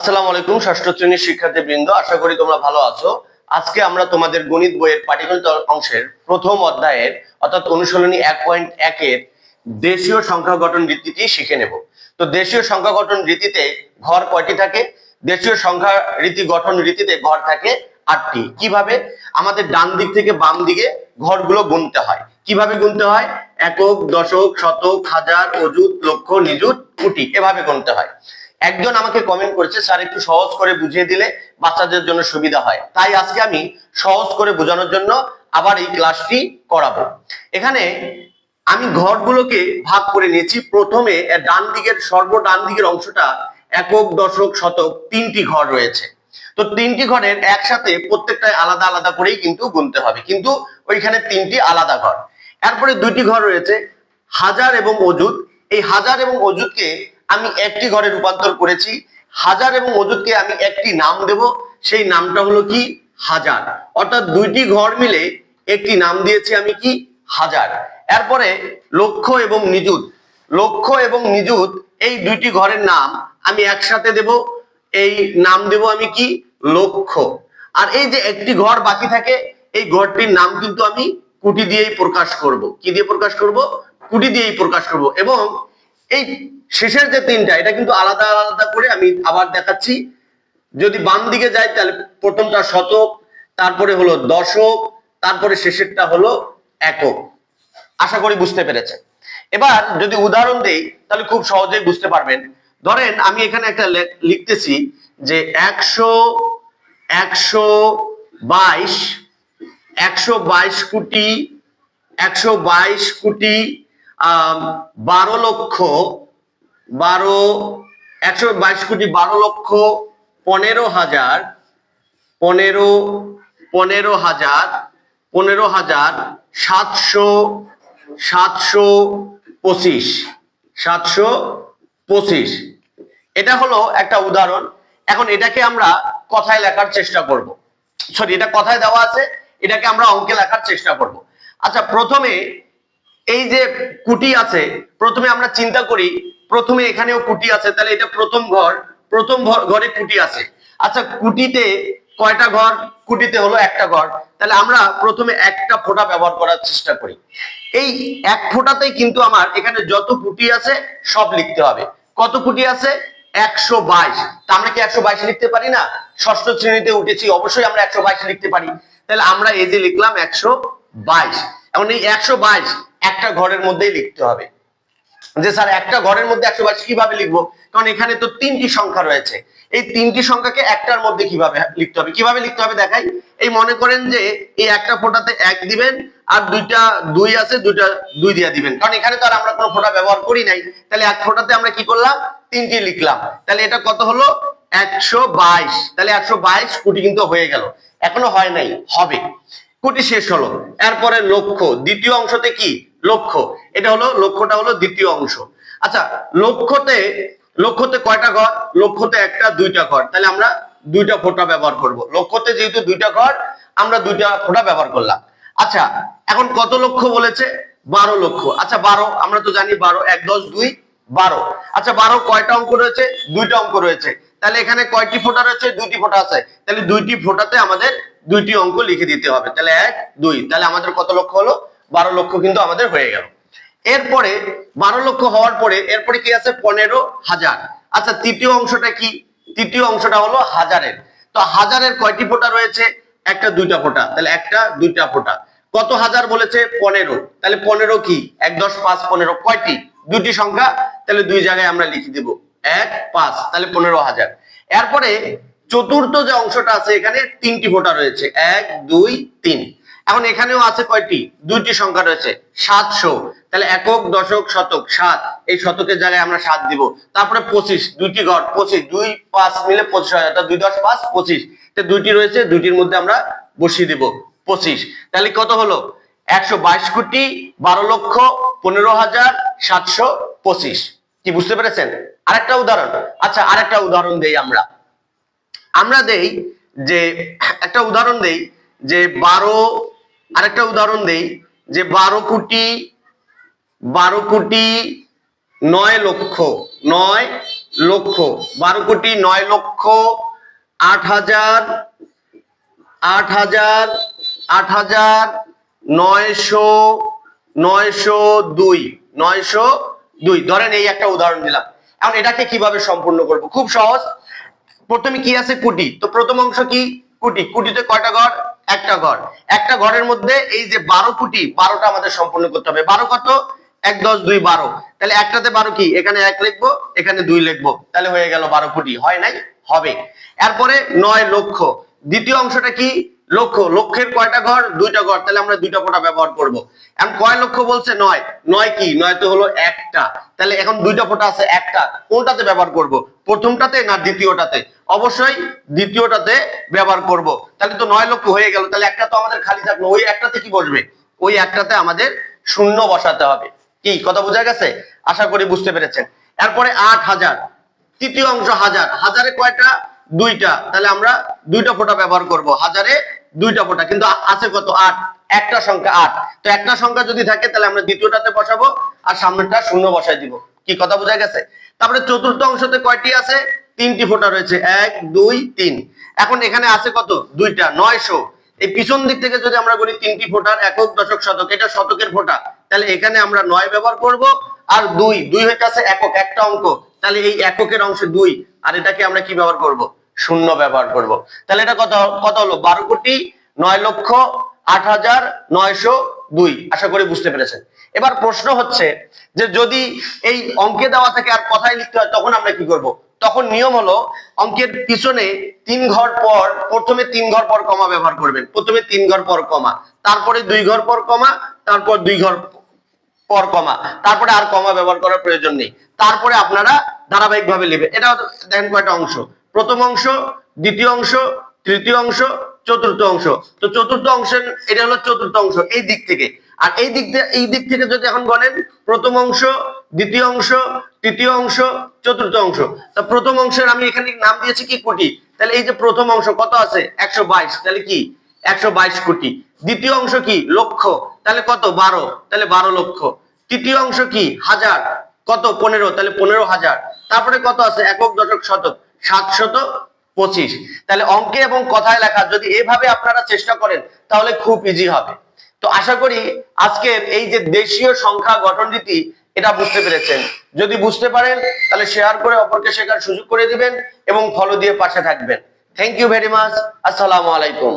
আসসালামু আলাইকুম, ষষ্ঠ শ্রেণির শিক্ষার্থী বৃন্দ আশা করি তোমরা ভালো আছো। আজকে আমরা তোমাদের গণিত বইয়ের পাটিগণিত অংশের প্রথম অধ্যায়ের, অর্থাৎ অনুশীলনী এক পয়েন্ট একের দেশীয় সংখ্যা গঠন রীতিটি শিখে নেব। তো দেশীয় সংখ্যা গঠন রীতিতে ঘর কয়টি থাকে? দেশীয় সংখ্যা রীতি গঠন রীতিতে ঘর থাকে আটটি। কীভাবে? আমাদের ডান দিক থেকে বাম দিকে ঘরগুলো গুনতে হয়। কীভাবে গুনতে হয়? একক, দশক, শতক, হাজার, অযুত, লক্ষ, নিযুত, কোটি। এভাবে গুনতে হয়। একজন আমাকে কমেন্ট করেছে, স্যার, একটু সহজ করে বুঝিয়ে দিলে বাচ্চাদের জন্য সুবিধা হয়। তাই আজকে আমি সহজ করে বোঝানোর জন্য আবার এই ক্লাসটি করাবো। এখানে আমি ঘরগুলোকে ভাগ করে নিয়েছি। প্রথমে ডান দিকের, সর্ব ডান দিকের অংশটা একক, দশক, শতক তিনটি ঘর রয়েছে। তো তিনটি ঘরের একসাথে প্রত্যেকটাই আলাদা আলাদা করেই কিন্তু গুনতে হবে। কিন্তু ওইখানে তিনটি আলাদা ঘর। এরপরে দুইটি ঘর রয়েছে। হাজার এবং অযুত। এই হাজার এবং অযুতকে আমি একটি ঘরে রূপান্তর করেছি। হাজার এবং অযুতকে আমি একটি নাম দেব। সেই নামটা হলো কি? হাজার। অর্থাৎ দুইটি ঘর মিলে একটি নাম দিয়েছি আমি কি? হাজার। এরপরে লক্ষ্য এবং নিযুত। লক্ষ্য এবং নিযুত, এই দুইটি ঘরের নাম আমি একসাথে দেব। এই নাম দেব আমি কি? লক্ষ্য আর এই যে একটি ঘর বাকি থাকে, এই ঘরটির নাম কিন্তু আমি কুটি দিয়েই প্রকাশ করব। কি দিয়ে প্রকাশ করব? কুটি দিয়েই প্রকাশ করব। এবং এই শেষের যে তিনটা এটা কিন্তু আলাদা আলাদা করে আমি আবার দেখাচ্ছি। যদি বাম দিকে যাই, তাহলে প্রথমটা শতক, তারপরে হলো দশক, তারপরে শেষেরটা হলো একক। আশা করি বুঝতে পেরেছে এবার যদি উদাহরণ দেই, তাহলে খুব সহজেই বুঝতে পারবেন। ধরেন, আমি এখানে একটা লিখতেছি যে একশো একশো বাইশ একশো বাইশ কোটি, একশো বাইশ কোটি বারো লক্ষ, বারো, একশো বাইশ কোটি বারো লক্ষ, পনেরো হাজার, পনেরো পনেরো হাজার পনেরো হাজার সাতশো সাতশো পঁচিশ সাতশো পঁচিশ। এটা হলো একটা উদাহরণ। এখন এটাকে আমরা কথায় লেখার চেষ্টা করব। সরি এটা কথায় দেওয়া আছে, এটাকে আমরা অঙ্কে লেখার চেষ্টা করব। আচ্ছা প্রথমে এই যে কুটি আছে, প্রথমে আমরা চিন্তা করি, প্রথমে এখানেও কুটি আছে, তাহলে এটা প্রথম ঘর, প্রথম ঘর- কুটি আছে। আচ্ছা কুটিতে কয়টা ঘর? কুটিতে হলো একটা ঘর। তাহলে আমরা প্রথমে একটা ফোঁটা ব্যবহার করার চেষ্টা করি। এই এক ফোঁটাতেই কিন্তু আমার এখানে যত কুটি আছে, সব লিখতে হবে। কত কুটি আছে? একশো বাইশ। তা আমরা কি একশো বাইশ লিখতে পারি না? ষষ্ঠ শ্রেণীতে উঠেছি, অবশ্যই আমরা একশো বাইশ লিখতে পারি। তাহলে আমরা এই যে লিখলাম একশো বাইশ। এখন এই একশো বাইশ একটা ঘরের মধ্যেই লিখতে হবে। যে স্যার, একটা ঘরের মধ্যে একশো বাইশ কীভাবে লিখব? কারণ এখানে তো তিনটি সংখ্যা রয়েছে। এই তিনটি সংখ্যাকে একটার মধ্যে কীভাবে লিখতে হবে? কীভাবে লিখতে হবে দেখাই? এই মনে করেন যে এই একটা ফোঁটাতে এক দিবেন আর দুইটা দুই আছে, দুইটা দুই দিয়ে দিবেন। কারণ এখানে তো আর আমরা কোনো ফোঁটা ব্যবহার করি নাই। তাহলে এক ফোঁটাতে আমরা কি করলাম? তিনটি লিখলাম। তাহলে এটা কত হলো? একশো বাইশ। তাহলে একশো বাইশ কোটি কিন্তু হয়ে গেল। এখনও হয় নাই, হবে। কোটি শেষ হলো। এরপরে লক্ষ্য, দ্বিতীয় অংশতে কি? লক্ষ্য। এটা হলো, লক্ষ্যটা হলো দ্বিতীয় অংশ। আচ্ছা লক্ষ্যতে লক্ষ্যতে কয়টা ঘর? লক্ষ্যতে একটা, দুইটা ঘর। তাহলে আমরা দুইটা ফোঁটা ব্যবহার করব। লক্ষ্যতে যেহেতু দুইটা ঘর, আমরা দুইটা ফোঁটা ব্যবহার করলাম। আচ্ছা এখন কত লক্ষ বলেছে? বারো লক্ষ আচ্ছা বারো, আমরা তো জানি বারো, এক, দশ, দুই, বারো। আচ্ছা বারো কয়টা অঙ্ক রয়েছে? দুইটা অঙ্ক রয়েছে। তাহলে এখানে কয়টি ফোঁটা রয়েছে? দুইটি ফোটা আছে। তাহলে দুইটি ফোটাতে আমাদের দুইটি অঙ্ক লিখে দিতে হবে। তাহলে এক, দুই। তাহলে আমাদের কত লক্ষ্য হলো? বারো লক্ষ কিন্তু আমাদের হয়ে গেল। এরপরে বারো লক্ষ হওয়ার পরে এরপরে কি আছে? পনেরো হাজার। আচ্ছা তৃতীয় অংশটা কি? তৃতীয় অংশটা হলো হাজারের। তো হাজারের কয়টি ফোঁটা রয়েছে? একটা, দুইটা ফোঁটা। তাহলে একটা, দুইটা ফোঁটা। কত হাজার বলেছে? পনেরো। তাহলে পনেরো কি? এক, দশ, পাঁচ, পনেরো। কয়টি? দুইটি সংখ্যা। তাহলে দুই জায়গায় আমরা লিখে দিব। এক, পাঁচ। তাহলে পনেরো হাজার। এরপরে চতুর্থ যে অংশটা আছে এখানে তিনটি ফোঁটা রয়েছে। এক, দুই, তিন। এখন এখানেও আছে কয়টি? দুইটি সংখ্যা রয়েছে, সাতশো। তাহলে একক, দশক, শতক, সাত। এই শতকের জায়গায় আমরা সাত দিব। তারপরে পঁচিশ, দুইটি ঘর পঁচিশ, দুই, পাঁচ মিলে পঁচিশ হয়, অর্থাৎ দুই দশ, পাঁচ, পঁচিশ। তো দুইটি রয়েছে, দুইটির মধ্যে আমরা বসিয়ে দিব পঁচিশ। তাহলে কত হলো? একশো বাইশ কোটি বারো লক্ষ পনেরো হাজার সাতশো পঁচিশ। কি, বুঝতে পেরেছেন? আরেকটা উদাহরণ। আচ্ছা আরেকটা উদাহরণ দেই আমরা। আমরা দেই যে, একটা উদাহরণ দেই যে, বারো আরেকটা উদাহরণ দেই যে বারো কোটি বারো কোটি নয় লক্ষ নয় লক্ষ, বারো কোটি নয় লক্ষ, আট হাজার আট হাজার আট হাজার, নয়শো নয়শো দুই নয়শো দুই। ধরেন এই একটা উদাহরণ দিলাম। এখন এটাকে কীভাবে সম্পূর্ণ করব? খুব সহজ। প্রথমে কি আছে? কুটি। তো প্রথম অংশ কি? কুটি। কুটিতে কয়টা ঘর? একটা ঘর। একটা ঘরের মধ্যে এই যে বারো কুটি বারোটা আমাদের সম্পূর্ণ করতে হবে। বারো কত? এক, দশ, দুই, বারো। তাহলে একটাতে বারো কি? এখানে এক লিখব, এখানে দুই লিখব। তাহলে হয়ে গেল বারো কোটি হয় নাই? হবে। এরপরে নয় লক্ষ। দ্বিতীয় অংশটা কি? লক্ষ। লক্ষের কয়টা ঘর? দুইটা ঘর। তাহলে আমরা দুইটা ফোঁটা ব্যবহার করব। এখন কয় লক্ষ বলছে? নয়। নয় কি? নয় তো হলো একটা। তাহলে এখন দুইটা ফোঁটা আছে, একটা। কোনটাতে ব্যবহার করব? প্রথমটাতে না দ্বিতীয়টাতে? অবশ্যই দ্বিতীয়টাতে ব্যবহার করব। তাহলে তো নয় লক্ষ হয়ে গেল। তাহলে একটা তো আমাদের খালি থাকল। ওই একটাতে কি বসবে? ওই একটাতে আমাদের শূন্য বসাতে হবে। কি? কথা বোঝা গেছে? আশা করি বুঝতে পেরেছেন। এরপরে আট হাজার। তৃতীয় অংশ হাজার। হাজারে কয়টা? দুইটা। তাহলে আমরা দুইটা ফোঁটা ব্যবহার করব। হাজারে দুইটা ফোঁটা। কিন্তু আছে কত? আট। একটা সংখ্যা আট। তো একটা সংখ্যা যদি থাকে, তাহলে আমরা দ্বিতীয়টাতে বসাবো আর সামনেরটা শূন্য বসাই দিব। কি কথা বোঝা গেছে? তারপরে চতুর্থ অংশতে কয়টি আছে? তিনটি ফোঁটা রয়েছে। এক, দুই, তিন। এখন এখানে আছে কত? দুইটা, নয়শো। এই পিছন দিক থেকে যদি আমরা বলি তিনটি ফোঁটার একক দশক শতক, এটা শতকের ফোঁটা। তাহলে এখানে আমরা নয় ব্যবহার করব আর দুই। দুই হইতে আছে একক, একটা অঙ্ক। তাহলে এই এককের অংশ দুই। আর এটাকে আমরা কি ব্যবহার করব? শূন্য ব্যবহার করব। তাহলে এটা কত কত হলো? বারো কোটি নয় লক্ষ আট হাজার নয়শো দুই। আশা করি বুঝতে পেরেছেন। এবার প্রশ্ন হচ্ছে যে যদি এই অঙ্কে দেওয়া থাকে আর কথায় লিখতে হয়, তখন আমরা কি করব? তখন নিয়ম হলো অঙ্কের পিছনে তিন ঘর পর, প্রথমে তিন ঘর পর কমা ব্যবহার করবেন। প্রথমে তিন ঘর পর কমা, তারপরে দুই ঘর পর কমা, তারপর দুই ঘর পর কমা। তারপরে আর কমা ব্যবহার করার প্রয়োজন নেই। তারপরে আপনারা ধারাবাহিক ভাবে নেবেন এটা দেখেন কয়টা অংশ। প্রথম অংশ, দ্বিতীয় অংশ, তৃতীয় অংশ চতুর্থ অংশ। তো চতুর্থ অংশের, এটা হলো চতুর্থ অংশ এই দিক থেকে। আর এই দিক থেকে এই দিক থেকে যদি এখন বলেন, প্রথম অংশ, দ্বিতীয় অংশ, তৃতীয় অংশ, চতুর্থ অংশ। তা প্রথম অংশের আমি এখানে নাম দিয়েছি কি কোটি? তাহলে এই যে প্রথম অংশ কত আছে? একশো বাইশ। তাহলে কি? একশো বাইশ কোটি। দ্বিতীয় অংশ কি? লক্ষ। তাহলে কত? বারো। তাহলে বারো লক্ষ। তৃতীয় অংশ কি? হাজার। কত? পনেরো। তাহলে পনেরো হাজার। তারপরে কত আছে? একক দশক শতক। সাতশত পঁচিশ। তাহলে অঙ্কে এবং কথায় লেখা যদি এভাবে আপনারা চেষ্টা করেন, তাহলে খুব ইজি হবে। তো আশা করি আজকের এই যে দেশীয় সংখ্যা গঠন রীতি এটা বুঝতে পেরেছেন। যদি বুঝতে পারেন, তাহলে শেয়ার করে অপরকে শেখার সুযোগ করে দিবেন এবং ফলো দিয়ে পাশে থাকবেন। থ্যাংক ইউ ভেরি মাচ আসসালামু আলাইকুম।